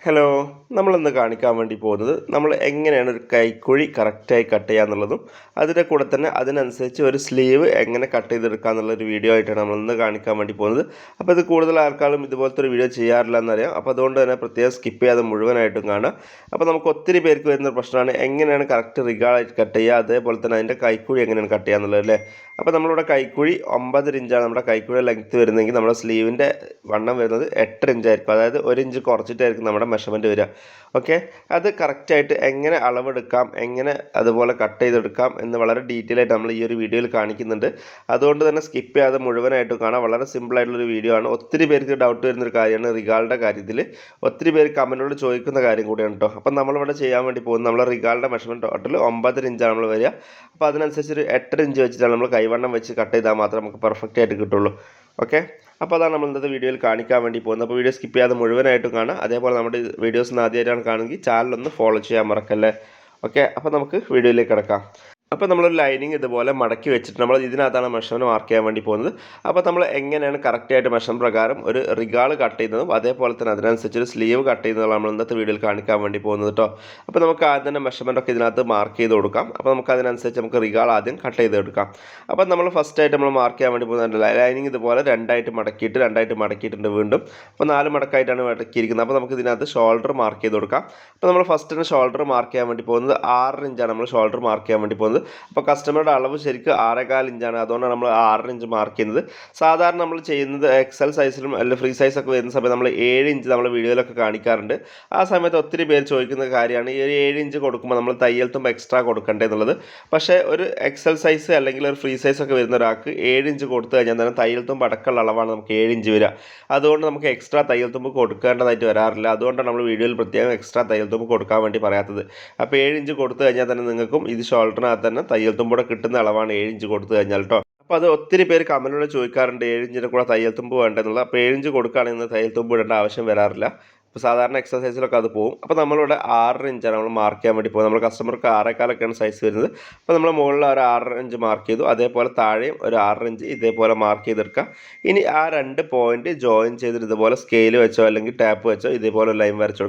Hello. നമ്മളിന്ന് കാണിക്കാൻ വേണ്ടി പോകുന്നത് നമ്മൾ എങ്ങനെയാണ് ഒരു കൈക്കുഴി കറക്റ്റായി കട്ട് ചെയ്യുക എന്നുള്ളതും അതിന്റെ കൂടെ തന്നെ അതിനനുസരിച്ച് ഒരു സ്ലീവ് എങ്ങനെ കട്ട് ചെയ്തെടുക്കുക എന്നുള്ളൊരു വീഡിയോ ആയിട്ടാണ് നമ്മൾ ഇന്ന് കാണിക്കാൻ വേണ്ടി പോകുന്നത്. അപ്പോൾ ഇത് കൂടുതൽ ആൾക്കാരും ഇതുപോലത്തെ ഒരു വീഡിയോ ചെയ്യാറില്ല എന്നറിയാം അപ്പോൾ അതുകൊണ്ട് തന്നെ പ്രത്യേകം സ്കിപ്പ് ചെയ്യാതെ മുഴുവനായിട്ടും കാണാം അപ്പോൾ നമുക്ക് ഒത്തിരി പേർക്ക് വരുന്ന പ്രശ്നമാണ് എങ്ങനെയാണ് കറക്റ്റ് റിഗാളായിട്ട് കട്ട് ചെയ്യുക അതേപോലെ തന്നെ അതിന്റെ കൈക്കുഴി എങ്ങനെയാണ് കട്ട് ചെയ്യുക എന്നുള്ളത് അല്ലേ? അപ്പോൾ നമ്മളിവിടെ കൈക്കുഴി ഒമ്പതര ഇഞ്ചാണ്. നമ്മുടെ കൈക്കുഴി ലെങ്ത്ത് വരുന്നതെങ്കിൽ നമ്മുടെ സ്ലീവിന്റെ വണ്ണം വരുന്നത് എട്ടര ഇഞ്ചായിരിക്കും. അതായത് ഒരു ഇഞ്ച് കുറച്ചിട്ടായിരിക്കും നമ്മുടെ മെഷർമെന്റ് വരിക. ഓക്കെ അത് കറക്റ്റായിട്ട് എങ്ങനെ അളവെടുക്കാം എങ്ങനെ അതുപോലെ കട്ട് ചെയ്തെടുക്കാം എന്ന് വളരെ ഡീറ്റെയിൽ ആയിട്ട് നമ്മൾ ഈ ഒരു വീഡിയോയിൽ കാണിക്കുന്നുണ്ട്. അതുകൊണ്ട് തന്നെ സ്കിപ്പ് ചെയ്യാതെ മുഴുവനായിട്ട് കാണാം. വളരെ സിമ്പിൾ ആയിട്ടുള്ളൊരു വീഡിയോ ആണ്. ഒത്തിരി പേർക്ക് ഡൗട്ട് വരുന്നൊരു കാര്യമാണ് റിഗാളുടെ കാര്യത്തിൽ. ഒത്തിരി പേര് കമന്റോട് ചോദിക്കുന്ന കാര്യം കൂടിയാണ് കേട്ടോ അപ്പം നമ്മളിവിടെ ചെയ്യാൻ വേണ്ടി പോകുന്നത് നമ്മൾ റിഗാളുടെ മെഷർമെന്റ് ടോട്ടൽ ഒമ്പതര ഇഞ്ചാണ് നമ്മൾ വരിക. അപ്പോൾ അതിനനുസരിച്ച് ഒരു എട്ടര ഇഞ്ച് വെച്ചിട്ടാണ് നമ്മൾ കൈവണ്ണം വെച്ച് കട്ട് ചെയ്താൽ മാത്രമേ നമുക്ക് പെർഫെക്റ്റ് ആയിട്ട് കിട്ടുള്ളൂ. ഓക്കെ? അപ്പോൾ അതാണ് നമ്മൾ ഇന്നത്തെ വീഡിയോയിൽ കാണിക്കാൻ വേണ്ടി പോകുന്നത്. അപ്പോൾ വീഡിയോ സ്കിപ്പ് ചെയ്യാതെ മുഴുവനായിട്ടും കാണാം അതേപോലെ നമ്മുടെ വീഡിയോസ് ആദ്യമായിട്ടാണ് കാണുമെങ്കിൽ ചാനലൊന്ന് ഫോളോ ചെയ്യാൻ മറക്കല്ലേ? ഓക്കെ? അപ്പോൾ നമുക്ക് വീഡിയോയിലേക്ക് കിടക്കാം. അപ്പോൾ നമ്മളൊരു ലൈനിങ് ഇതുപോലെ മടക്കി വെച്ചിട്ട് നമ്മൾ ഇതിനകത്താണ് മെഷർമെന്റ് മാർക്ക് ചെയ്യാൻ വേണ്ടി പോകുന്നത്. അപ്പോൾ നമ്മൾ എങ്ങനെയാണ് കറക്റ്റായിട്ട് മെഷർ പ്രകാരം ഒരു റിഗാൾ കട്ട് ചെയ്യുന്നതും അതേപോലെ തന്നെ അതിനനുസരിച്ച് ഒരു സ്ലീവ് കട്ട് ചെയ്യുന്നതാണ് നമ്മൾ ഇന്നത്തെ വീഡിയോയിൽ കാണിക്കാൻ വേണ്ടി പോകുന്നത് കേട്ടോ അപ്പോൾ നമുക്ക് ആദ്യം തന്നെ മെഷർമെന്റ് ഒക്കെ ഇതിനകത്ത് മാർക്ക് ചെയ്ത് കൊടുക്കാം. അപ്പോൾ നമുക്ക് അതിനനുസരിച്ച് നമുക്ക് റിഗാൾ ആദ്യം കട്ട് ചെയ്ത് എടുക്കാം. അപ്പോൾ നമ്മൾ ഫസ്റ്റ് ആയിട്ട് നമ്മൾ മാർക്ക് ചെയ്യാൻ വേണ്ടി പോകുന്നത് ലൈനിങ് ഇതുപോലെ രണ്ടായിട്ട് മടക്കിയിട്ട് രണ്ടായിട്ട് മടക്കിയിട്ടുണ്ട് വീണ്ടും. അപ്പോൾ നാല് മടക്കായിട്ടാണ് മടക്കിയിരിക്കുന്നത്. അപ്പോൾ നമുക്ക് ഇതിനകത്ത് ഷോൾഡർ മാർക്ക് ചെയ്ത് കൊടുക്കാം. അപ്പോൾ നമ്മൾ ഫസ്റ്റ് തന്നെ ഷോൾഡർ മാർക്ക് ചെയ്യാൻ വേണ്ടി പോകുന്നത് ആറ് ഇഞ്ചാണ് നമ്മൾ ഷോൾഡർ മാർക്ക് ചെയ്യാൻ വേണ്ടി പോകുന്നത്. അപ്പോൾ കസ്റ്റമറുടെ അളവ് ശരിക്കും ആറേകാൽ ഇഞ്ചാണ്. അതുകൊണ്ടാണ് നമ്മൾ ആറര ഇഞ്ച് മാർക്ക് ചെയ്യുന്നത്. സാധാരണ നമ്മൾ ചെയ്യുന്നത് എക്സൽ സൈസിലും അല്ലെങ്കിൽ ഫ്രീ സൈസൊക്കെ വരുന്ന സമയത്ത് നമ്മൾ ഏഴ് ഇഞ്ച് നമ്മൾ വീഡിയോയിലൊക്കെ കാണിക്കാറുണ്ട്. ആ സമയത്ത് ഒത്തിരി പേര് ചോദിക്കുന്ന കാര്യമാണ് ഈ ഒരു ഏഴ് ഇഞ്ച് കൊടുക്കുമ്പോൾ നമ്മൾ തയ്യൽ എക്സ്ട്രാ കൊടുക്കണ്ടേ എന്നുള്ളത്. പക്ഷേ ഒരു എക്സൽ സൈസ് അല്ലെങ്കിൽ ഒരു ഫ്രീ സൈസ് ഒക്കെ വരുന്ന ഒരാൾക്ക് ഏഴ് ഇഞ്ച് കൊടുത്തു കഴിഞ്ഞാൽ തന്നെ തയ്യൽ തുമ്പ് അടക്കമുള്ള അളവാണ് നമുക്ക് ഏഴ് ഇഞ്ച് വരിക. അതുകൊണ്ട് നമുക്ക് എക്സ്ട്രാ തയ്യൽ തുമ്പ് കൊടുക്കേണ്ടതായിട്ട് വരാറില്ല. അതുകൊണ്ടാണ് നമ്മൾ വീഡിയോയിൽ പ്രത്യേകം എക്സ്ട്രാ തയ്യൽ തുമ്പ് കൊടുക്കാൻ വേണ്ടി പറയാത്തത്. അപ്പോൾ ഏഴ് ഇഞ്ച് കൊടുത്തു കഴിഞ്ഞാൽ തന്നെ നിങ്ങൾക്കും ഇത് ഷോൾഡറിനകത്ത് തന്നെ തയ്യൽ തുമ്പോടെ കിട്ടുന്ന അളവാണ് ഏഴ് ഇഞ്ച് കൊടുത്തു കഴിഞ്ഞാൽ കേട്ടോ അപ്പോൾ അത് ഒത്തിരി പേര് കമലോട് ചോദിക്കാറുണ്ട് ഏഴ് ഇഞ്ചിന്റെ കൂടെ തയ്യൽ തുമ്പ് വേണ്ടെന്നുള്ള. അപ്പോൾ ഏഴിഞ്ച് കൊടുക്കുകയാണെങ്കിൽ തയ്യൽ തുമ്പ് ഇടേണ്ട ആവശ്യം വരാറില്ല. ഇപ്പോൾ സാധാരണ എക്സസൈസിലൊക്കെ അത് പോകും അപ്പോൾ നമ്മളിവിടെ ആറര ഇഞ്ചാണ് നമ്മൾ മാർക്ക് ചെയ്യാൻ വേണ്ടി പോകും നമ്മൾ കസ്റ്റമർക്ക് ആറേക്കാലൊക്കെയാണ് സൈസ് വരുന്നത്. അപ്പോൾ നമ്മൾ മുകളിൽ ഒരു ആറര ഇഞ്ച് മാർക്ക് ചെയ്തു. അതേപോലെ താഴെയും ഒരു ആറര ഇഞ്ച് ഇതേപോലെ മാർക്ക് ചെയ്തെടുക്കാം ഇനി ആ രണ്ട് പോയിന്റ് ജോയിൻ ചെയ്തിട്ട് ഇതുപോലെ സ്കെയിൽ വെച്ചോ അല്ലെങ്കിൽ ടാപ്പ് വെച്ചോ ഇതേപോലെ ലൈൻ വരച്ചു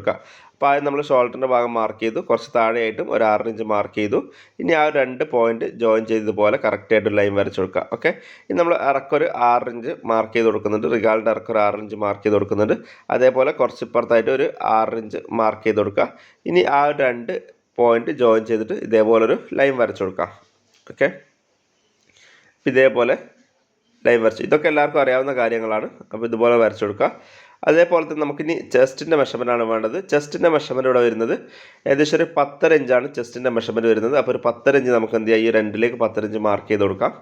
അപ്പോൾ ആദ്യം നമ്മൾ ഷോൾഡറിന്റെ ഭാഗം മാർക്ക് ചെയ്തു. കുറച്ച് താഴെയായിട്ടും ഒരു ആറ് ഇഞ്ച് മാർക്ക് ചെയ്തു. ഇനി ആ രണ്ട് പോയിന്റ് ജോയിൻ ചെയ്തതുപോലെ കറക്റ്റായിട്ട് ലൈൻ വരച്ച് കൊടുക്കുക ഓക്കെ ഇനി നമ്മൾ ഇറക്കൊരു ആറ് ഇഞ്ച് മാർക്ക് ചെയ്ത് കൊടുക്കുന്നുണ്ട്. റിഗാളിന്റെ ഇറക്കൊരു ആറ് ഇഞ്ച് മാർക്ക് ചെയ്ത് കൊടുക്കുന്നുണ്ട്. അതേപോലെ കുറച്ച് ഇപ്പുറത്തായിട്ട് ഒരു ആറ് ഇഞ്ച് മാർക്ക് ചെയ്ത് കൊടുക്കുക ഇനി ആ രണ്ട് പോയിന്റ് ജോയിൻ ചെയ്തിട്ട് ഇതേപോലെ ഒരു ലൈൻ വരച്ച് കൊടുക്കുക ഓക്കെ ഇതേപോലെ ലൈൻ വരച്ച് ഇതൊക്കെ എല്ലാവർക്കും അറിയാവുന്ന കാര്യങ്ങളാണ്. അപ്പോൾ ഇതുപോലെ വരച്ചു കൊടുക്കുക അതേപോലെ തന്നെ നമുക്കിനി ചെസ്റ്റിന്റെ മെഷർമെന്റ് വേണ്ടത്. ചെസ്റ്റിന്റെ മെഷർമെന്റ് ഇവിടെ വരുന്നത് ഏകദേശം ഒരു പത്തര ഇഞ്ചാണ് ചെസ്റ്റിന്റെ മെഷർമെന്റ് വരുന്നത്. അപ്പോൾ ഒരു പത്തര ഇഞ്ച് നമുക്ക് എന്ത് ചെയ്യാം? ഈ രണ്ടിലേക്ക് പത്തര ഇഞ്ച് മാർക്ക് ചെയ്ത് കൊടുക്കാം.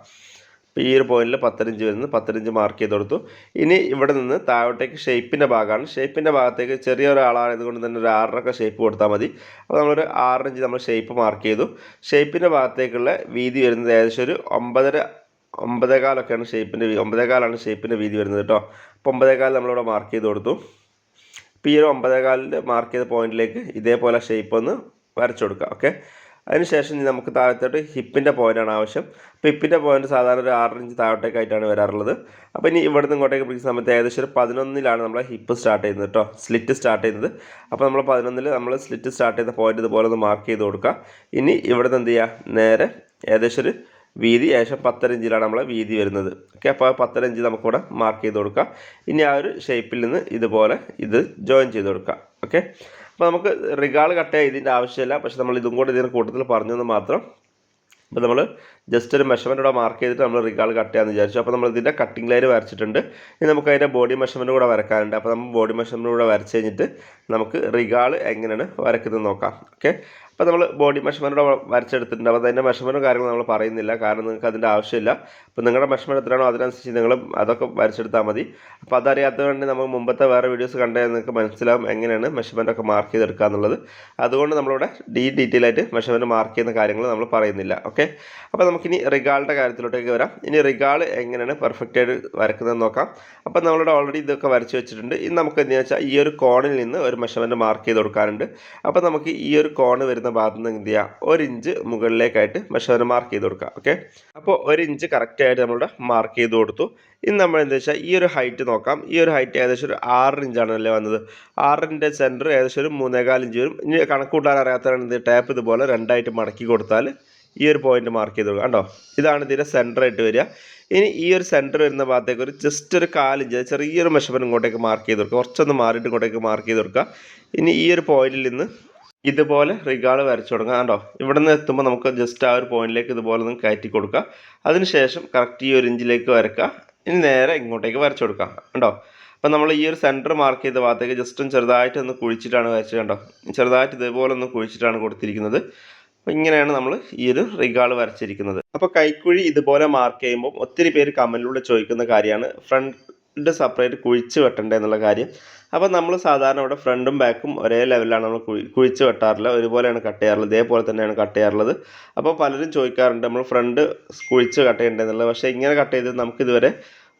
അപ്പോൾ ഈ ഒരു പോയിന്റിൽ പത്തരഞ്ച് വരുന്നത് പത്തരഞ്ച് മാർക്ക് ചെയ്ത് കൊടുത്തു. ഇനി ഇവിടെ നിന്ന് താഴോട്ടേക്ക് ഷേപ്പിന്റെ ഭാഗമാണ്. ഷേപ്പിന്റെ ഭാഗത്തേക്ക് ചെറിയ ഒരാളായതുകൊണ്ട് തന്നെ ഒരു ആറരൊക്കെ ഷേപ്പ് കൊടുത്താൽ മതി. അപ്പോൾ നമ്മളൊരു ആറഞ്ച് നമ്മൾ ഷേപ്പ് മാർക്ക് ചെയ്തു. ഷേപ്പിന്റെ ഭാഗത്തേക്കുള്ള വീതി വരുന്നത് ഏകദേശം ഒരു ഒമ്പതര ഒമ്പതേകാലൊക്കെയാണ് ഷേപ്പിന്റെ ഒമ്പതേകാലാണ് ഷേപ്പിന്റെ വീതി വരുന്നത് കേട്ടോ അപ്പോൾ ഒമ്പതേകാൽ നമ്മളിവിടെ മാർക്ക് ചെയ്ത് കൊടുത്തു. ഇപ്പോൾ ഈ ഒരു ഒമ്പതേകാലിൽ മാർക്ക് ചെയ്ത പോയിന്റിലേക്ക് ഇതേപോലെ ഷേപ്പ് ഒന്ന് വരച്ചു കൊടുക്കുക ഓക്കെ അതിനുശേഷം നമുക്ക് താഴത്തോട്ട് ഹിപ്പിന്റെ പോയിന്റാണ് ആവശ്യം. അപ്പോൾ ഹിപ്പിന്റെ പോയിന്റ് സാധാരണ ഒരു ആറ് ഇഞ്ച് താഴോട്ടേക്കായിട്ടാണ് വരാറുള്ളത്. അപ്പോൾ ഇനി ഇവിടെ നിന്ന് ഇങ്ങോട്ടേക്ക് പിടിക്കുന്ന സമയത്ത് ഏകദേശം ഒരു പതിനൊന്നിലാണ് നമ്മൾ ഹിപ്പ് സ്റ്റാർട്ട് ചെയ്യുന്നത് കേട്ടോ സ്ലിറ്റ് സ്റ്റാർട്ട് ചെയ്യുന്നത്. അപ്പോൾ നമ്മൾ പതിനൊന്നിൽ നമ്മൾ സ്ലിറ്റ് സ്റ്റാർട്ട് ചെയ്ത പോയിന്റ് ഇതുപോലെ ഒന്ന് മാർക്ക് ചെയ്ത് കൊടുക്കുക ഇനി ഇവിടെ നിന്ന് എന്ത് ചെയ്യുക നേരെ ഏകദേശം ഒരു വീതി ഏകദേശം പത്തര ഇഞ്ചിലാണ് നമ്മളെ വീതി വരുന്നത്. ഓക്കെ അപ്പോൾ പത്തര ഇഞ്ച് നമുക്കിവിടെ മാർക്ക് ചെയ്ത് കൊടുക്കാം. ഇനി ആ ഒരു ഷേപ്പിൽ നിന്ന് ഇതുപോലെ ഇത് ജോയിൻ ചെയ്ത് കൊടുക്കുക ഓക്കെ അപ്പോൾ നമുക്ക് റിഗാൾ കട്ട് ചെയ്യാൻ ഇതിന്റെ ആവശ്യമില്ല. പക്ഷേ നമ്മൾ ഇതും കൂടെ ഇതിന് കൂട്ടത്തിൽ പറഞ്ഞെന്ന് മാത്രം അപ്പോൾ നമ്മൾ ജസ്റ്റ് ഒരു മെഷർമെന്റ് ഇവിടെ മാർക്ക് ചെയ്തിട്ട് നമ്മൾ റിഗാൾ കട്ട് ചെയ്യാമെന്ന് വിചാരിച്ചു. അപ്പോൾ നമ്മൾ ഇതിന്റെ കട്ടിംഗ് ലൈൻ വരച്ചിട്ടുണ്ട്. ഇനി നമുക്ക് അതിന്റെ ബോഡി മെഷർമെന്റ് കൂടെ വരക്കാനുണ്ട്. അപ്പോൾ നമ്മൾ ബോഡി മെഷർമെന്റ് കൂടെ വരച്ച് കഴിഞ്ഞിട്ട് നമുക്ക് റിഗാൾ എങ്ങനെയാണ് വരക്കുന്നത് നോക്കാം. ഓക്കെ അപ്പോൾ നമ്മൾ ബോഡി മെഷർമെന്റ് വരച്ചെടുത്തിട്ടുണ്ട്. അപ്പോൾ അതിന്റെ മെഷർമെന്റും കാര്യങ്ങളും നമ്മൾ പറയുന്നില്ല. കാരണം നിങ്ങൾക്ക് അതിന്റെ ആവശ്യമില്ല. അപ്പോൾ നിങ്ങളുടെ മെഷർമെന്റ് എത്രയാണോ അതിനനുസരിച്ച് നിങ്ങൾ അതൊക്കെ വരച്ചെടുത്താൽ മതി. അപ്പോൾ അതറിയാത്തത് വേണ്ടി നമ്മൾ മുമ്പത്തെ വേറെ വീഡിയോസ് കണ്ടാൽ നിങ്ങൾക്ക് മനസ്സിലാവും എങ്ങനെയാണ് മെഷർമെന്റ് ഒക്കെ മാർക്ക് ചെയ്തെടുക്കുക എന്നുള്ളത്. അതുകൊണ്ട് നമ്മളിവിടെ ഡീ ഡീറ്റെയിൽ ആയിട്ട് മെഷർമെന്റ് മാർക്ക് ചെയ്യുന്ന കാര്യങ്ങൾ നമ്മൾ പറയുന്നില്ല. ഓക്കെ അപ്പോൾ നമുക്കിനി റിഗാളിന്റെ കാര്യത്തിലോട്ടേക്ക് വരാം. ഇനി റിഗാൾ എങ്ങനെയാണ് പെർഫെക്റ്റ് ആയിട്ട് വരക്കുന്നതെന്ന് നോക്കാം. അപ്പോൾ നമ്മളിവിടെ ഓൾറെഡി ഇതൊക്കെ വരച്ച് വെച്ചിട്ടുണ്ട്. ഇനി നമുക്ക് എന്താണെന്ന് വെച്ചാൽ ഈ ഒരു കോണിൽ നിന്ന് ഒരു മെഷർമെന്റ് മാർക്ക് ചെയ്ത് കൊടുക്കാറുണ്ട് അപ്പോൾ നമുക്ക് ഈ ഒരു കോണ് വരുന്ന വരുന്ന ഭാഗത്ത് നിന്ന് എന്ത് ചെയ്യുക ഒരു ഇഞ്ച് മുകളിലേക്കായിട്ട് മെഷർമെന്റ് മാർക്ക് ചെയ്ത് കൊടുക്കുക ഓക്കെ അപ്പോൾ ഒരു ഇഞ്ച് കറക്റ്റായിട്ട് നമ്മളിവിടെ മാർക്ക് ചെയ്ത് കൊടുത്തു. ഇനി നമ്മൾ എന്താ വെച്ചാൽ ഈ ഒരു ഹൈറ്റ് നോക്കാം. ഈ ഒരു ഹൈറ്റ് ഏകദേശം ഒരു ആറ് ഇഞ്ചാണല്ലേ വന്നത്? ആറിന്റെ സെന്റർ ഏകദേശം ഒരു മൂന്നേകാൽ ഇഞ്ച് വരും. ഇനി കണക്ക് കൂട്ടാൻ അറിയാത്തതാണ് ടാപ്പ് ഇതുപോലെ രണ്ടായിട്ട് മടക്കി കൊടുത്താൽ ഈ ഒരു പോയിന്റ് മാർക്ക് ചെയ്ത് കൊടുക്കുക കണ്ടോ? ഇതാണ് ഇതിന്റെ സെന്റർ ആയിട്ട് വരിക. ഇനി ഈ ഒരു സെന്റർ വരുന്ന ഭാഗത്തേക്ക് ഒരു ജസ്റ്റ് ഒരു കാലിഞ്ച് ചെറിയൊരു മെഷർമെന്റ് ഇങ്ങോട്ടേക്ക് മാർക്ക് ചെയ്ത് കൊടുക്കുക. കുറച്ചൊന്ന് മാറിയിട്ട് ഇങ്ങോട്ടേക്ക് മാർക്ക് ചെയ്ത് കൊടുക്കുക. ഇനി ഈ ഒരു പോയിന്റിൽ നിന്ന് ഇതുപോലെ റിഗാൾ വരച്ചു തുടങ്ങുക കണ്ടോ? ഇവിടെ നിന്ന് എത്തുമ്പോൾ നമുക്ക് ജസ്റ്റ് ആ ഒരു പോയിന്റിലേക്ക് ഇതുപോലെ ഒന്ന് കയറ്റി കൊടുക്കുക അതിനുശേഷം കറക്റ്റ് ഈ ഒരു ഇഞ്ചിലേക്ക് വരക്കുക ഇനി നേരെ ഇങ്ങോട്ടേക്ക് വരച്ചു കൊടുക്കുക കണ്ടോ? അപ്പം നമ്മൾ ഈ ഒരു സെന്റർ മാർക്ക് ചെയ്ത ഭാഗത്തേക്ക് ജസ്റ്റ് ഒന്ന് ചെറുതായിട്ട് ഒന്ന് കുഴിച്ചിട്ടാണ് വരച്ചത് കണ്ടോ? ചെറുതായിട്ട് ഇതേപോലെ ഒന്ന് കുഴിച്ചിട്ടാണ് കൊടുത്തിരിക്കുന്നത്. അപ്പോൾ ഇങ്ങനെയാണ് നമ്മൾ ഈ ഒരു റിഗാൾ വരച്ചിരിക്കുന്നത്. അപ്പോൾ കൈക്കുഴി ഇതുപോലെ മാർക്ക് ചെയ്യുമ്പോൾ ഒത്തിരി പേര് കമന്റിലൂടെ ചോദിക്കുന്ന കാര്യമാണ്. ഫ്രണ്ട് സെപ്പറേറ്റ് കുഴിച്ച് വെട്ടണ്ടേ എന്നുള്ള കാര്യം. അപ്പോൾ നമ്മൾ സാധാരണ ഇവിടെ ഫ്രണ്ടും ബാക്കും ഒരേ ലെവലിലാണ് നമ്മൾ കുഴി കുഴിച്ച് വെട്ടാറില്ല ഒരുപോലെയാണ് കട്ട് ചെയ്യാറുള്ളത്. ഇതേപോലെ തന്നെയാണ് കട്ട് ചെയ്യാറുള്ളത്. അപ്പോൾ പലരും ചോദിക്കാറുണ്ട് നമ്മൾ ഫ്രണ്ട് കുഴിച്ച് കട്ട് ചെയ്യണ്ടേ എന്നുള്ളത്? പക്ഷേ ഇങ്ങനെ കട്ട് ചെയ്ത് നമുക്കിതുവരെ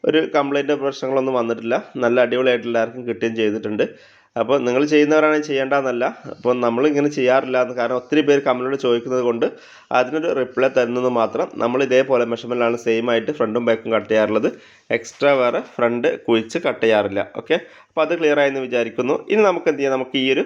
ഒരു കംപ്ലൈന്റ് പ്രശ്നങ്ങളൊന്നും വന്നിട്ടില്ല. നല്ല അടിപൊളിയായിട്ട് എല്ലാവർക്കും കിട്ടുകയും ചെയ്തിട്ടുണ്ട്. അപ്പോൾ നിങ്ങൾ ചെയ്യുന്നവരാണെങ്കിൽ ചെയ്യേണ്ടതെന്നല്ല. അപ്പോൾ നമ്മൾ ഇങ്ങനെ ചെയ്യാറില്ല എന്ന് കാരണം ഒത്തിരി പേര് കമന്റിലൂടെ ചോദിക്കുന്നത് കൊണ്ട് അതിനൊരു റിപ്ലൈ തരുന്നത് മാത്രം നമ്മൾ ഇതേപോലെ മെഷർമെന്റിലാണ് സെയിം ആയിട്ട് ഫ്രണ്ടും ബാക്കും കട്ട് ചെയ്യാറുള്ളത്. എക്സ്ട്രാ വേറെ ഫ്രണ്ട് കുഴിച്ച് കട്ട് ചെയ്യാറില്ല. ഓക്കെ അപ്പോൾ അത് ക്ലിയർ ആയെന്ന് വിചാരിക്കുന്നു. ഇനി നമുക്ക് എന്ത് ചെയ്യാം? നമുക്ക് ഈ ഒരു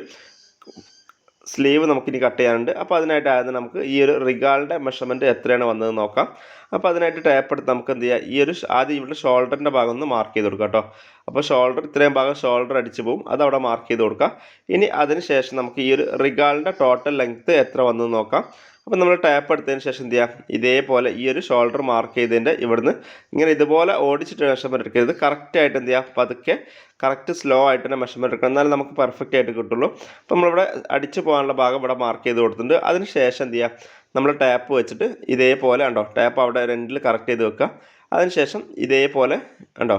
സ്ലീവ് നമുക്കിനി കട്ട് ചെയ്യാനുണ്ട്. അപ്പോൾ അതിനായിട്ട് നമുക്ക് ഈ ഒരു റിഗാളിന്റെ മെഷർമെന്റ് എത്രയാണ് വന്നത് നോക്കാം. അപ്പോൾ അതിനായിട്ട് ടാപ്പ് എടുത്ത് നമുക്ക് എന്ത് ചെയ്യാം? ഈ ഒരു ആദ്യം ഇവിടെ ഷോൾഡറിന്റെ ഭാഗം ഒന്ന് മാർക്ക് ചെയ്ത് കൊടുക്കാം കേട്ടോ. അപ്പോൾ ഷോൾഡർ ഇത്രയും ഭാഗം ഷോൾഡർ അടിച്ച് പോകും അത് അവിടെ മാർക്ക് ചെയ്ത് കൊടുക്കാം. ഇനി അതിന് ശേഷം നമുക്ക് ഈ ഒരു റിഗാളിന്റെ ടോട്ടൽ ലെങ്ത്ത് എത്ര വന്നത് നോക്കാം. അപ്പോൾ നമ്മൾ ടാപ്പ് എടുത്തതിന് ശേഷം എന്ത് ചെയ്യാം ഇതേപോലെ ഈ ഒരു ഷോൾഡർ മാർക്ക് ചെയ്തതിന്റെ ഇവിടുന്ന് ഇങ്ങനെ ഇതുപോലെ ഓടിച്ചിട്ട് മെഷർമെന്റ് എടുക്കരുത്. കറക്റ്റായിട്ട് എന്ത് ചെയ്യുക പതുക്കെ കറക്റ്റ് സ്ലോ ആയിട്ട് തന്നെ മെഷർമെന്റ് എടുക്കണം. എന്നാലും നമുക്ക് പെർഫെക്റ്റ് ആയിട്ട് കിട്ടുള്ളൂ. അപ്പോൾ നമ്മളിവിടെ അടിച്ച് പോകാനുള്ള ഭാഗം ഇവിടെ മാർക്ക് ചെയ്ത് കൊടുത്തിട്ടുണ്ട്. അതിന് ശേഷം എന്ത് ചെയ്യുക നമ്മൾ ടാപ്പ് വെച്ചിട്ട് ഇതേപോലെ ഉണ്ടോ ടാപ്പ് അവിടെ രണ്ടിൽ കറക്റ്റ് ചെയ്ത് വെക്കുക. അതിന് ശേഷം ഇതേപോലെ ഉണ്ടോ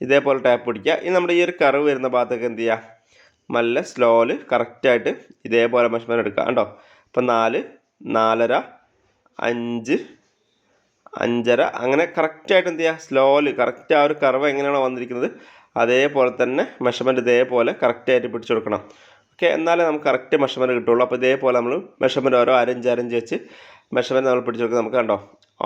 ഇതേപോലെ ടാപ്പ് പിടിക്കുക. ഇനി നമ്മുടെ ഈ ഒരു കർവ് വരുന്ന ഭാഗത്തേക്ക് എന്ത് ചെയ്യുക നല്ല സ്ലോയിൽ കറക്റ്റായിട്ട് ഇതേപോലെ മെഷർമെന്റ് എടുക്കുക. ഉണ്ടോ അപ്പോൾ നാല് നാലര അഞ്ച് അഞ്ചര. അങ്ങനെ കറക്റ്റായിട്ട് എന്ത് ചെയ്യുക സ്ലോൽ കറക്റ്റ് ആ ഒരു കർവ് എങ്ങനെയാണോ വന്നിരിക്കുന്നത് അതേപോലെ തന്നെ മെഷർമെന്റ് ഇതേപോലെ കറക്റ്റായിട്ട് പിടിച്ചു കൊടുക്കണം. ഓക്കെ എന്നാലേ നമുക്ക് കറക്റ്റ് മെഷർമെന്റ് കിട്ടുള്ളൂ. അപ്പോൾ ഇതേപോലെ നമ്മൾ മെഷർമെന്റ് ഓരോ അരഞ്ച് അരഞ്ച് വെച്ച് മെഷർമെന്റ് നമ്മൾ പിടിച്ചു കൊടുക്കുക നമുക്ക് കണ്ടോ?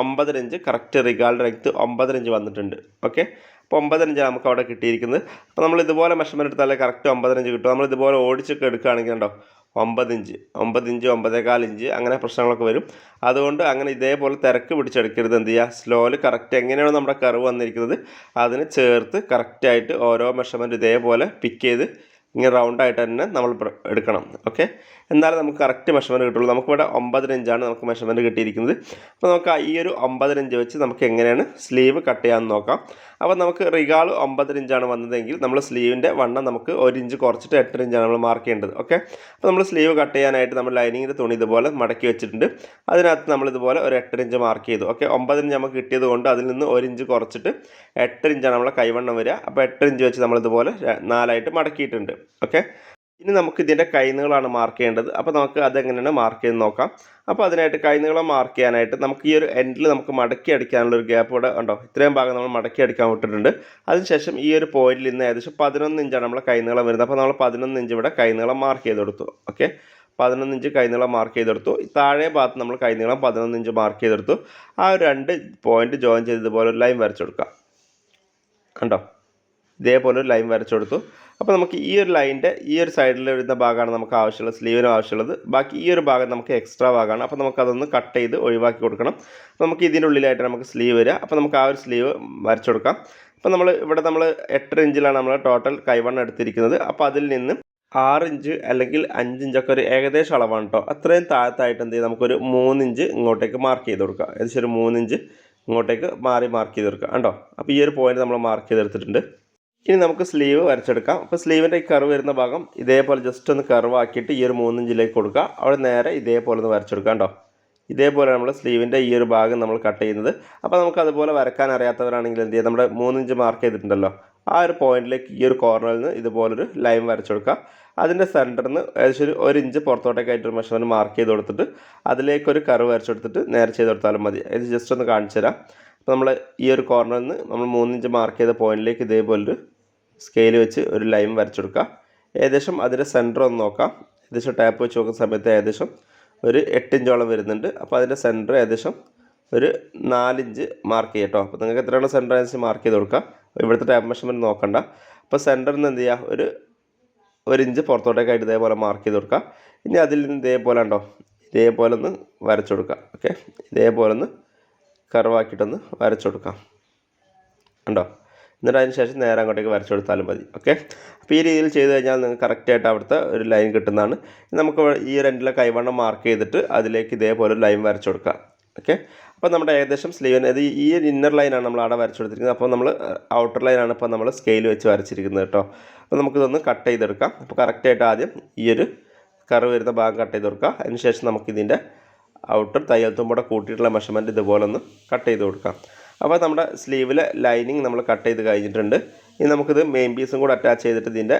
ഒമ്പതര ഇഞ്ച് കറക്റ്റ് റിഗാൾഡ് ലെങ്ത്ത് ഒമ്പതര ഇഞ്ച് വന്നിട്ടുണ്ട്. ഓക്കെ അപ്പോൾ ഒമ്പതര ഇഞ്ചാണ് നമുക്ക് അവിടെ കിട്ടിയിരിക്കുന്നത്. അപ്പോൾ നമ്മൾ ഇതുപോലെ മെഷർമെന്റ് എടുത്താലേ കറക്റ്റ് ഒമ്പതര ഇഞ്ച് കിട്ടും. നമ്മൾ ഇതുപോലെ ഓടിച്ചൊക്കെ എടുക്കുകയാണെങ്കിൽ കണ്ടോ? ഒമ്പത് ഇഞ്ച് ഒമ്പത് ഇഞ്ച് ഒമ്പതേകാൽ ഇഞ്ച് അങ്ങനെ പ്രശ്നങ്ങളൊക്കെ വരും. അതുകൊണ്ട് അങ്ങനെ ഇതേപോലെ തിരക്ക് പിടിച്ചെടുക്കരുത്. എന്ത് ചെയ്യുക സ്ലോയിൽ കറക്റ്റ് എങ്ങനെയാണോ നമ്മുടെ കർവ് വന്നിരിക്കുന്നത് അതിന് ചേർത്ത് കറക്റ്റായിട്ട് ഓരോ മെഷർമെന്റ് ഇതേപോലെ പിക്ക് ചെയ്ത് ഇങ്ങനെ റൗണ്ടായിട്ട് തന്നെ നമ്മൾ എടുക്കണം. ഓക്കെ എന്നാലേ നമുക്ക് കറക്റ്റ് മെഷർമെന്റ് കിട്ടുള്ളൂ. നമുക്കിവിടെ ഒമ്പതര ഇഞ്ചാണ് നമുക്ക് മെഷർമെന്റ് കിട്ടിയിരിക്കുന്നത്. അപ്പോൾ നമുക്ക് ഈ ഒരു ഒമ്പതര ഇഞ്ച് വെച്ച് നമുക്ക് എങ്ങനെയാണ് സ്ലീവ് കട്ട് ചെയ്യാമെന്ന് നോക്കാം. അപ്പോൾ നമുക്ക് റിഗാൾ ഒമ്പതര ഇഞ്ചാണ് വന്നതെങ്കിൽ നമ്മൾ സ്ലീവിന്റെ വണ്ണം നമുക്ക് ഒരു ഇഞ്ച് കുറച്ചിട്ട് എട്ടര ഇഞ്ചാണ് നമ്മൾ മാർക്ക് ചെയ്യേണ്ടത്. ഓക്കെ അപ്പോൾ നമ്മൾ സ്ലീവ് കട്ട് ചെയ്യാനായിട്ട് നമ്മൾ ലൈനിങ്ങിന്റെ തുണി ഇതുപോലെ മടക്കി വെച്ചിട്ടുണ്ട്. അതിനകത്ത് നമ്മൾ ഇതുപോലെ ഒരു എട്ടര ഇഞ്ച് മാർക്ക് ചെയ്തു. ഓക്കെ ഒമ്പത് ഇഞ്ച് നമുക്ക് കിട്ടിയത് കൊണ്ട് അതിൽ നിന്ന് ഒരു ഇഞ്ച് കുറച്ചിട്ട് എട്ടര ഇഞ്ചാണ് നമ്മളെ കൈവണ്ണം വരിക. അപ്പോൾ എട്ടര ഇഞ്ച് വെച്ച് നമ്മളിതുപോലെ നാലായിട്ട് മടക്കിയിട്ടുണ്ട്. ഓക്കെ ഇനി നമുക്ക് ഇതിന്റെ കൈനുകളാണ് മാർക്ക് ചെയ്യേണ്ടത്. അപ്പോൾ നമുക്ക് അതെങ്ങനെയാണ് മാർക്ക് ചെയ്ത് നോക്കാം. അപ്പോൾ അതിനായിട്ട് കൈനീളം മാർക്ക് ചെയ്യാനായിട്ട് നമുക്ക് ഈ ഒരു എൻഡിൽ നമുക്ക് മടക്കി അടിക്കാനുള്ള ഒരു ഗ്യാപ്പ് ഇവിടെ ഉണ്ടോ? ഇത്രയും ഭാഗം നമ്മൾ മടക്കി അടിക്കാൻ വിട്ടിട്ടുണ്ട്. അതിനുശേഷം ഈ ഒരു പോയിന്റിൽ നിന്ന് ഏകദേശം പതിനൊന്ന് ഇഞ്ചാണ് നമ്മളെ കൈനീളം വരുന്നത്. അപ്പോൾ നമ്മൾ പതിനൊന്ന് ഇഞ്ച് ഇവിടെ കൈനീളം മാർക്ക് ചെയ്ത് കൊടുത്തു. ഓക്കെ പതിനൊന്ന് ഇഞ്ച് കൈനീളം മാർക്ക് ചെയ്തെടുത്തു താഴെ ഭാഗത്ത് നമ്മൾ കൈനീളം പതിനൊന്ന് ഇഞ്ച് മാർക്ക് ചെയ്തെടുത്തു ആ ഒരു രണ്ട് പോയിന്റ് ജോയിൻ ചെയ്തതുപോലെ ഒരു ലൈൻ വരച്ചു കൊടുക്കാം. കണ്ടോ? ഇതേപോലെ ഒരു ലൈൻ വരച്ചു കൊടുത്തു. അപ്പോൾ നമുക്ക് ഈ ഒരു ലൈന്റെ ഈ ഒരു സൈഡിൽ വരുന്ന ഭാഗമാണ് നമുക്ക് ആവശ്യമുള്ളത് സ്ലീവിനും ആവശ്യമുള്ളത്. ബാക്കി ഈ ഒരു ഭാഗം നമുക്ക് എക്സ്ട്രാ ഭാഗമാണ്. അപ്പോൾ നമുക്ക് അതൊന്ന് കട്ട് ചെയ്ത് ഒഴിവാക്കി കൊടുക്കണം. നമുക്ക് ഇതിന്റെ ഉള്ളിലായിട്ട് നമുക്ക് സ്ലീവ് വരിക. അപ്പോൾ നമുക്ക് ആ ഒരു സ്ലീവ് വരച്ചു കൊടുക്കാം. അപ്പോൾ നമ്മൾ ഇവിടെ നമ്മൾ എട്ടര ഇഞ്ചിലാണ് നമ്മൾ ടോട്ടൽ കൈവണ്ണം എടുത്തിരിക്കുന്നത്. അപ്പോൾ അതിൽ നിന്ന് ആറ് ഇഞ്ച് അല്ലെങ്കിൽ അഞ്ച് ഇഞ്ചൊക്കെ ഒരു ഏകദേശം അളവാണ് കേട്ടോ അത്രയും താഴത്തായിട്ട് എന്ത് ചെയ്യും? നമുക്കൊരു മൂന്നിഞ്ച് ഇങ്ങോട്ടേക്ക് മാർക്ക് ചെയ്ത് കൊടുക്കുക ഏകദേശം ഒരു മൂന്നിഞ്ച് ഇങ്ങോട്ടേക്ക് മാറി മാർക്ക് ചെയ്ത് കൊടുക്കുക കണ്ടോ? അപ്പോൾ ഈ ഒരു പോയിന്റ് നമ്മൾ മാർക്ക് ചെയ്തെടുത്തിട്ടുണ്ട്. ഇനി നമുക്ക് സ്ലീവ് വരച്ചെടുക്കാം. അപ്പോൾ സ്ലീവിന്റെ ഈ കർവ് വരുന്ന ഭാഗം ഇതേപോലെ ജസ്റ്റ് ഒന്ന് കർവ് ആക്കിയിട്ട് ഈ ഒരു മൂന്നിഞ്ചിലേക്ക് കൊടുക്കുക. അവിടെ നേരെ ഇതേപോലെ ഒന്ന് വരച്ചെടുക്കാം കേട്ടോ. ഇതേപോലെ നമ്മൾ സ്ലീവിന്റെ ഈ ഒരു ഭാഗം നമ്മൾ കട്ട് ചെയ്യുന്നത്. അപ്പോൾ നമുക്ക് അതുപോലെ വരക്കാൻ അറിയാത്തവരാണെങ്കിൽ എന്ത് ചെയ്യുക നമ്മുടെ മൂന്നിഞ്ച് മാർക്ക് ചെയ്തിട്ടുണ്ടല്ലോ. ആ ഒരു പോയിന്റിലേക്ക് ഈ ഒരു കോർണറിൽ നിന്ന് ഇതുപോലൊരു ലൈൻ വരച്ചു കൊടുക്കുക അതിന്റെ സെന്ററിൽ നിന്ന് ഏകദേശം ഒരു ഒരു ഇഞ്ച് പുറത്തോട്ടേക്കായിട്ട് ഒരു മെഷർമെന്റ് മാർക്ക് ചെയ്ത് കൊടുത്തിട്ട് അതിലേക്കൊരു കർവ് വരച്ചു കൊടുത്തിട്ട് നേരെ ചെയ്ത് കൊടുത്താലും മതി. ഇത് ജസ്റ്റ് ഒന്ന് കാണിച്ചു തരാം അപ്പോൾ നമ്മൾ ഈ ഒരു കോർണറിൽ നിന്ന് നമ്മൾ മൂന്നിഞ്ച് മാർക്ക് ചെയ്ത പോയിന്റിലേക്ക് ഇതേപോലൊരു സ്കെയിൽ വെച്ച് ഒരു ലൈൻ വരച്ചെടുക്കുക. ഏകദേശം അതിന്റെ സെന്റർ ഒന്ന് നോക്കാം. ഏകദേശം ടാപ്പ് വെച്ച് നോക്കുന്ന സമയത്ത് ഏകദേശം ഒരു എട്ടിഞ്ചോളം വരുന്നുണ്ട്. അപ്പോൾ അതിന്റെ സെന്റർ ഏകദേശം ഒരു നാലിഞ്ച് മാർക്ക് ചെയ്യട്ടോ അപ്പോൾ നിങ്ങൾക്ക് എത്രയാണ് സെന്റർ അനുസരിച്ച് മാർക്ക് ചെയ്ത് കൊടുക്കുക. ഇവിടുത്തെ ടാപ്പ് മെഷർമെന്റ് നോക്കണ്ട. അപ്പോൾ സെന്ററിൽ നിന്ന് എന്ത് ചെയ്യുക? ഒരു ഒരു ഇഞ്ച് പുറത്തോട്ടേക്കായിട്ട് ഇതേപോലെ മാർക്ക് ചെയ്ത് കൊടുക്കുക. ഇനി അതിൽ നിന്ന് ഇതേപോലെ ഉണ്ടോ? ഇതേപോലെ ഒന്ന് വരച്ചു കൊടുക്കുക. ഓക്കെ ഇതേപോലെ ഒന്ന് കർവാക്കിയിട്ടൊന്ന് വരച്ചു കൊടുക്കാം ഉണ്ടോ? എന്നിട്ട് അതിന് ശേഷം നേരെ അങ്ങോട്ടേക്ക് വരച്ചു കൊടുത്താലും മതി. ഓക്കെ അപ്പോൾ ഈ രീതിയിൽ ചെയ്ത് കഴിഞ്ഞാൽ നിങ്ങൾക്ക് കറക്റ്റായിട്ട് അവിടുത്തെ ഒരു ലൈൻ കിട്ടുന്നതാണ്. നമുക്ക് ഈ രണ്ടിലെ കൈവണ്ണം മാർക്ക് ചെയ്തിട്ട് അതിലേക്ക് ഇതേപോലെ ലൈൻ വരച്ചു കൊടുക്കാം ഓക്കെ അപ്പോൾ നമ്മുടെ ഏകദേശം സ്ലീവ് ഇത് ഈ ഇന്നർ ലൈനാണ് നമ്മൾ അവിടെ വരച്ചു കൊടുത്തിരിക്കുന്നത്. അപ്പോൾ നമ്മൾ ഔട്ടർ ലൈനാണ് ഇപ്പോൾ നമ്മൾ സ്കെയിൽ വെച്ച് വരച്ചിരിക്കുന്നത് കേട്ടോ. അപ്പോൾ നമുക്കിതൊന്ന് കട്ട് ചെയ്തെടുക്കാം. അപ്പോൾ കറക്റ്റായിട്ട് ആദ്യം ഈ ഒരു കറ് വരുന്ന ഭാഗം കട്ട് ചെയ്ത് കൊടുക്കുക. അതിനുശേഷം നമുക്കിതിന്റെ ഔട്ടർ തയ്യൽ തുമ്പോടെ കൂട്ടിയിട്ടുള്ള മെഷർമെന്റ് ഇതുപോലെ ഒന്ന് കട്ട് ചെയ്ത് കൊടുക്കാം. അപ്പോൾ നമ്മുടെ സ്ലീവിലെ ലൈനിങ് നമ്മൾ കട്ട് ചെയ്ത് കഴിഞ്ഞിട്ടുണ്ട്. ഇനി നമുക്കിത് മെയിൻ പീസും കൂടെ അറ്റാച്ച് ചെയ്തിട്ട് ഇതിന്റെ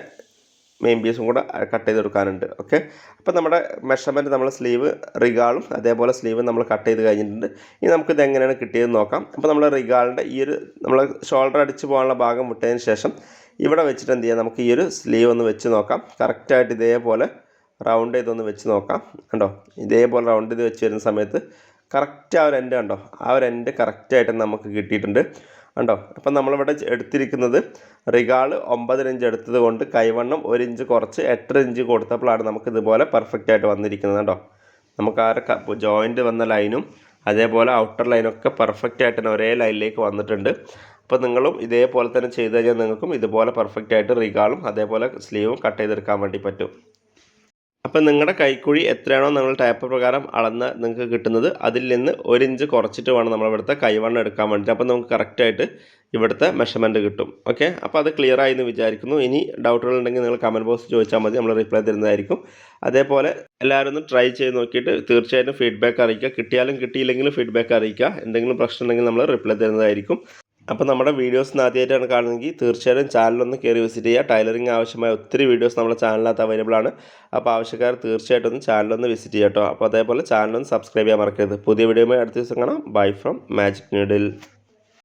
മെയിൻ പീസും കൂടെ കട്ട് ചെയ്ത് കൊടുക്കാനുണ്ട് ഓക്കെ അപ്പോൾ നമ്മുടെ മെഷർമെന്റ് നമ്മൾ സ്ലീവ് റിഗാളും അതേപോലെ സ്ലീവ് നമ്മൾ കട്ട് ചെയ്ത് കഴിഞ്ഞിട്ടുണ്ട്. ഇനി നമുക്കിത് എങ്ങനെയാണ് കിട്ടിയതെന്ന് നോക്കാം. അപ്പോൾ നമ്മൾ റിഗാളിന്റെ ഈ ഒരു നമ്മൾ ഷോൾഡർ അടിച്ച് പോകാനുള്ള ഭാഗം വിട്ടതിന് ശേഷം ഇവിടെ വെച്ചിട്ട് എന്ത് ചെയ്യാം? നമുക്ക് ഈ ഒരു സ്ലീവ് ഒന്ന് വെച്ച് നോക്കാം. കറക്റ്റായിട്ട് ഇതേപോലെ റൗണ്ട് ചെയ്തൊന്ന് വെച്ച് നോക്കാം. കണ്ടോ? ഇതേപോലെ റൗണ്ട് ചെയ്ത് വെച്ച് വരുന്ന സമയത്ത് കറക്റ്റ് ആ ഒരു എൻഡ് കണ്ടോ? ആ ഒരു എൻഡ് കറക്റ്റായിട്ട് നമുക്ക് കിട്ടിയിട്ടുണ്ട്. കണ്ടോ? അപ്പം നമ്മളിവിടെ എടുത്തിരിക്കുന്നത് റിഗാൾ ഒമ്പതര ഇഞ്ച് എടുത്തത് കൊണ്ട് കൈവണ്ണം ഒരു ഇഞ്ച് കുറച്ച് എട്ടര ഇഞ്ച് കൊടുത്തപ്പോഴാണ് നമുക്ക് ഇതുപോലെ പെർഫെക്റ്റ് ആയിട്ട് വന്നിരിക്കുന്നത് കേട്ടോ നമുക്ക് ആ ജോയിന്റ് വന്ന ലൈനും അതേപോലെ ഔട്ടർ ലൈനൊക്കെ പെർഫെക്റ്റ് ആയിട്ട് തന്നെ ഒരേ ലൈനിലേക്ക് വന്നിട്ടുണ്ട്. അപ്പോൾ നിങ്ങളും ഇതേപോലെ തന്നെ ചെയ്ത് കഴിഞ്ഞാൽ നിങ്ങൾക്കും ഇതുപോലെ പെർഫെക്റ്റ് ആയിട്ട് റിഗാളും അതേപോലെ സ്ലീവും കട്ട് ചെയ്തെടുക്കാൻ വേണ്ടി പറ്റും. അപ്പം നിങ്ങളുടെ കൈക്കുഴി എത്രയാണോ നിങ്ങൾ ടൈപ്പ് പ്രകാരം അളന്ന് നിങ്ങൾക്ക് കിട്ടുന്നത് അതിൽ നിന്ന് ഒരു ഇഞ്ച് കുറച്ചിട്ട് വേണം നമ്മൾ ഇവിടുത്തെ കൈവണ്ണം എടുക്കാൻ വേണ്ടിയിട്ട് അപ്പോൾ നമുക്ക് കറക്റ്റായിട്ട് ഇവിടുത്തെ മെഷർമെന്റ് കിട്ടും. ഓക്കെ അപ്പോൾ അത് ക്ലിയർ ആയി എന്ന് വിചാരിക്കുന്നു. ഇനി ഡൗട്ടുകൾ ഉണ്ടെങ്കിൽ നിങ്ങൾ കമന്റ് ബോക്സ് ചോദിച്ചാൽ മതി. നമ്മൾ റിപ്ലൈ തരുന്നതായിരിക്കും. അതേപോലെ എല്ലാവരും ഒന്ന് ട്രൈ ചെയ്ത് നോക്കിയിട്ട് തീർച്ചയായിട്ടും ഫീഡ്ബാക്ക് അറിയിക്കുക. കിട്ടിയാലും കിട്ടിയില്ലെങ്കിലും ഫീഡ്ബാക്ക് അറിയിക്കുക. എന്തെങ്കിലും പ്രശ്നം ഉണ്ടെങ്കിൽ നമ്മൾ റിപ്ലൈ തരുന്നതായിരിക്കും. അപ്പോൾ നമ്മുടെ വീഡിയോസ് ആദ്യമായിട്ടാണ് കാണുന്നതെങ്കിൽ തീർച്ചയായും ചാനലൊന്ന് കയറി വിസിറ്റ് ചെയ്യുക. ടൈലറിങ് ആവശ്യമായ ഒത്തിരി വീഡിയോസ് നമ്മുടെ ചാനലിനകത്ത് അവൈലബിൾ ആണ്. അപ്പോൾ ആവശ്യക്കാർ തീർച്ചയായിട്ടും ഒന്ന് ചാനലൊന്ന് വിസിറ്റ് ചെയ്യാം കേട്ടോ. അപ്പോൾ അതേപോലെ ചാനലൊന്ന് സബ്സ്ക്രൈബ് ചെയ്യാൻ മറക്കരുത്. പുതിയ വീഡിയോയുമായി അടുത്ത ദിവസം കാണാം. Bye from magic needle